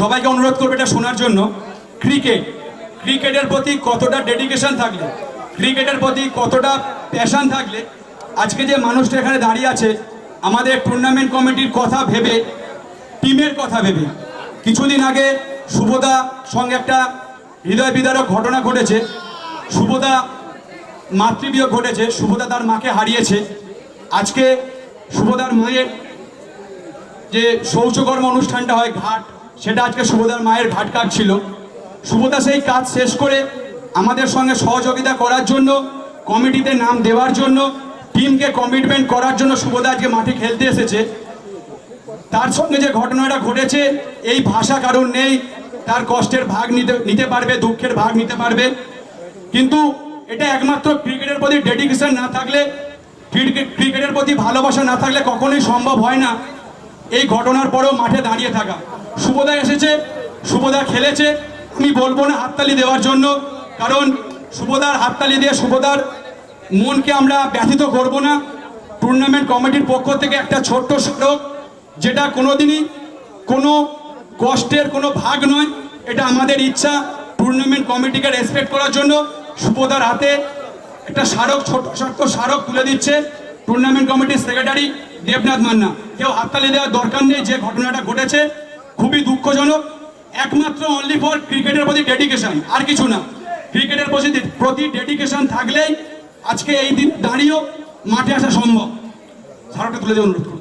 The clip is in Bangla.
সবাইকে অনুরোধ করবে এটা শোনার জন্য। ক্রিকেট। ক্রিকেটের প্রতি কতটা ডেডিকেশন থাকলে, ক্রিকেটের প্রতি কতটা প্যাশন থাকলে, আজকে যে মানুষটা এখানে দাঁড়িয়ে আছে, আমাদের টুর্নামেন্ট কমিটির কথা ভেবে, টিমের কথা ভেবে, কিছুদিন আগে শুভদা সঙ্গে একটা হৃদয় বিদারক ঘটনা ঘটেছে। শুভদা মাতৃবিয়োগ ঘটেছে শুভদা তার মাকে হারিয়েছে। আজকে শুভদার মায়ের যে শৌচকর্ম অনুষ্ঠানটা হয়, ঘাট সেটা আজকে শুভদার মায়ের ঘাট ছিল। শুভদা সেই কাজ শেষ করে আমাদের সঙ্গে সহযোগিতা করার জন্য, কমিটিতে নাম দেওয়ার জন্য, টিমকে কমিটমেন্ট করার জন্য শুভদা আজকে মাঠে খেলতে এসেছে। তার সঙ্গে যে ঘটনাটা ঘটেছে, এই ভাষা কারণ নেই। তার কষ্টের ভাগ নিতে নিতে পারবে, দুঃখের ভাগ নিতে পারবে। কিন্তু এটা একমাত্র ক্রিকেটের প্রতি ডেডিকেশন না থাকলে, ক্রিকেট, ক্রিকেটের প্রতি ভালোবাসা না থাকলে কখনোই সম্ভব হয় না। এই ঘটনার পরেও মাঠে দাঁড়িয়ে থাকা। শুভদা এসেছে শুভদা খেলেছে। আমি বলব না হাততালি দেওয়ার জন্য, কারণ শুভদার হাততালি দিয়ে শুভদার মনকে আমরা ব্যথিত করব না। টুর্নামেন্ট কমিটির পক্ষ থেকে একটা ছোট্ট স্মারক, যেটা কোনোদিনই কোনো কষ্টের কোনো ভাগ নয়। এটা আমাদের ইচ্ছা টুর্নামেন্ট কমিটিকে রেসপেক্ট করার জন্য। সুপদার হাতে একটা স্মারক, ছোট ছোট্ট স্মারক তুলে দিচ্ছে টুর্নামেন্ট কমিটির সেক্রেটারি দেবনাথ মান্না। কেউ হাততালি দেওয়ার দরকার নেই, যে ঘটনাটা ঘটেছে খুবই দুঃখজনক। একমাত্র অনলি ফর ক্রিকেটের প্রতি ডেডিকেশন আর কিছু না। ক্রিকেটের প্রতি ডেডিকেশন থাকলেই আজকে এই দিন দাঁড়িয়েও মাঠে আসা সম্ভব। সারাটা তুলে দেওয়া অনুরোধ করুন